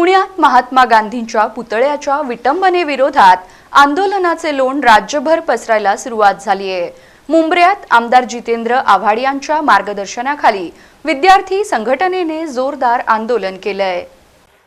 पुण्यात महात्मा गांधींच्या पुतळ्याच्या विटंबनेविरोधात आंदोलनाचे लोण राज्यभर पसरायला सुरुवात झाली आहे. मुंबऱ्यात आमदार जितेंद्र आव्हाड यांच्या मार्गदर्शनाखाली विद्यार्थी संघटनेने जोरदार आंदोलन केलंय.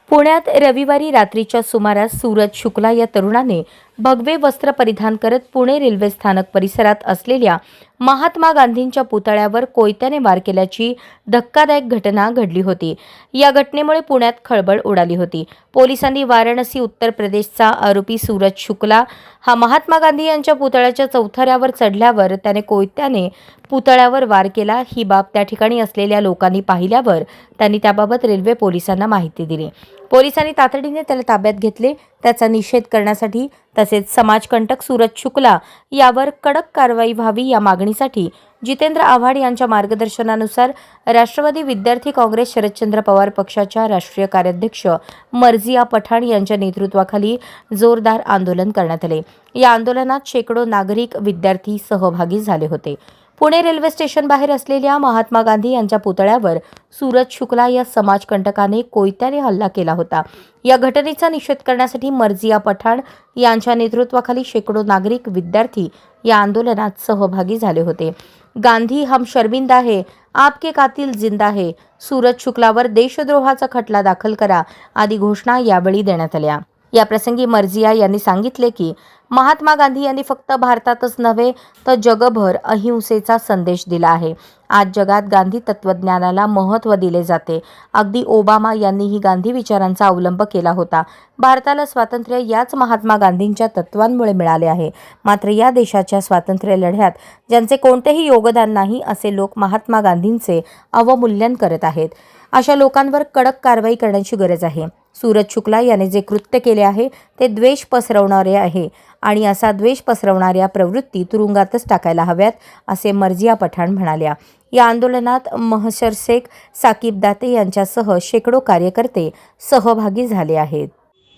पुण्यात रविवारी रात्रीच्या सुमारास सूरज शुक्ला या तरुणाने भगवे वस्त्र परिधान करत पुणे रेल्वे स्थानक परिसरात असलेल्या महात्मा गांधींच्या पुतळ्यावर कोयत्याने वार केल्याची धक्कादायक घटना घडली होती. या घटनेमुळे पुण्यात खळबळ उडाली होती. पोलिसांनी वाराणसी उत्तर प्रदेशचा आरोपी सूरज शुक्ला हा महात्मा गांधी यांच्या पुतळ्याच्या चौथऱ्यावर चढल्यावर त्याने कोयत्याने पुतळ्यावर वार केला. ही बाब त्या ठिकाणी असलेल्या लोकांनी पाहिल्यावर त्यांनी त्याबाबत रेल्वे पोलिसांना माहिती दिली. पोलिसांनी तातडीने त्याला ताब्यात घेतले. त्याचा निषेध करण्यासाठी तसेच समाजकंटक सूरज शुक्ला यावर कडक कारवाई व्हावी या मागणीसाठी जितेंद्र आव्हाड यांच्या मार्गदर्शनानुसार राष्ट्रवादी विद्यार्थी काँग्रेस शरदचंद्र पवार पक्षाच्या राष्ट्रीय कार्याध्यक्ष मर्जिया पठाण यांच्या नेतृत्वाखाली जोरदार आंदोलन करण्यात आले. या आंदोलनात शेकडो नागरिक विद्यार्थी सहभागी झाले होते. पुणे रेल्वे स्टेशन बाहेर असलेल्या महात्मा गांधी यांच्या पुतळ्यावर सूरज शुक्ला या समाजकंटकाने कोयत्याने हल्ला केला होता. या घटनेचा निषेध करण्यासाठी मर्जिया पठाण यांच्या नेतृत्वाखाली शेकडो नागरिक विद्यार्थी या आंदोलनात सहभागी झाले होते. गांधी हम शर्मिंदा है आपके कातील जिंदा है सूरज शुक्लावर देशद्रोहाचा खटला दाखल करा आदी घोषणा यावेळी देण्यात आल्या. या प्रसंगी मर्जिया यांनी सांगितले की महात्मा गांधी यांनी फक्त भारतातच नव्हे तर जगभर अहिंसेचा संदेश दिला आहे. आज जगात गांधी तत्वज्ञानाला महत्त्व दिले जाते. अगदी ओबामा यांनीही गांधी विचारांचा अवलंब केला होता. भारताला स्वातंत्र्य याच महात्मा गांधींच्या तत्वांमुळे मिळाले आहे. मात्र या देशाच्या स्वातंत्र्य लढ्यात ज्यांचे कोणतेही योगदान नाही असे लोक महात्मा गांधींचे अवमूल्यन करत आहेत. अशा लोकांवर कडक कारवाई करण्याची गरज आहे. सूरज शुक्ला याने जे कृत्य केले आहे ते द्वेष पसरवणारे आहे. आणि असा द्वेष पसरवणाऱ्या प्रवृत्ती तुरुंगातच टाकायला हव्यात असे मर्जिया पठाण म्हणाल्या. या आंदोलनात महशर शेख साकीब दाते यांच्यासह शेकडो कार्यकर्ते सहभागी झाले आहेत.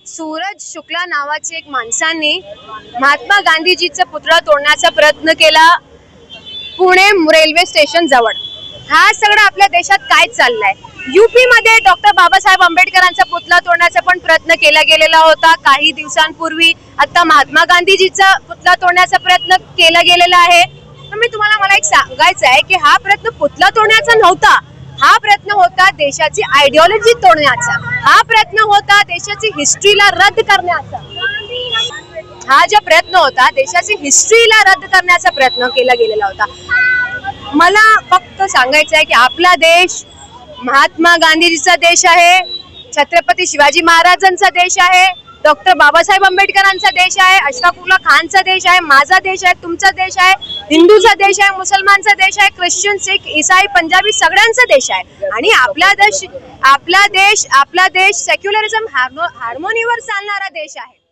सूरज शुक्ला नावाचे एक माणसाने महात्मा गांधीजीचा पुतळा तोडण्याचा प्रयत्न केला पुणे रेल्वे स्टेशन जवळ. हा सगळं आपल्या देशात काय चाललाय? मध्ये डॉक्टर बाबासाहेब आंबेडकरांचा पुतळा तोडण्याचा पण प्रयत्न केला गेलेला होता. काही दिवसांपूर्वी आता महात्मा गांधीजीचा पुतळा तोडण्याचा प्रयत्न केला गेलेला आहे. तर मी तुम्हाला मला एक सांगायचं आहे की हा प्रयत्न पुतळा तोडण्याचा नव्हता. हा प्रयत्न होता देशाची आयडिओलॉजी तोडण्याचा. हा प्रयत्न होता देशाची हिस्ट्रीला रद्द करण्याचा. हा जो प्रयत्न होता देशाची हिस्ट्रीला रद्द करण्याचा प्रयत्न केला गेलेला होता. मला फक्त सांगायचं आहे की आपला देश महात्मा गांधीजीचा देश आहे छत्रपती शिवाजी महाराजांचा देश आहे डॉक्टर बाबासाहेब आंबेडकरांचा देश आहे अशफाकुल्ला खानचा देश आहे माझा देश आहे तुमचा देश आहे हिंदूचा देश आहे मुसलमानचा देश आहे ख्रिश्चन सिख इसाई पंजाबी सगळ्यांचा देश आहे. आणि आपला देश आपला देश आपला देश सेक्युलरिझम हार्मो हार्मोनीवर चालणारा देश आहे.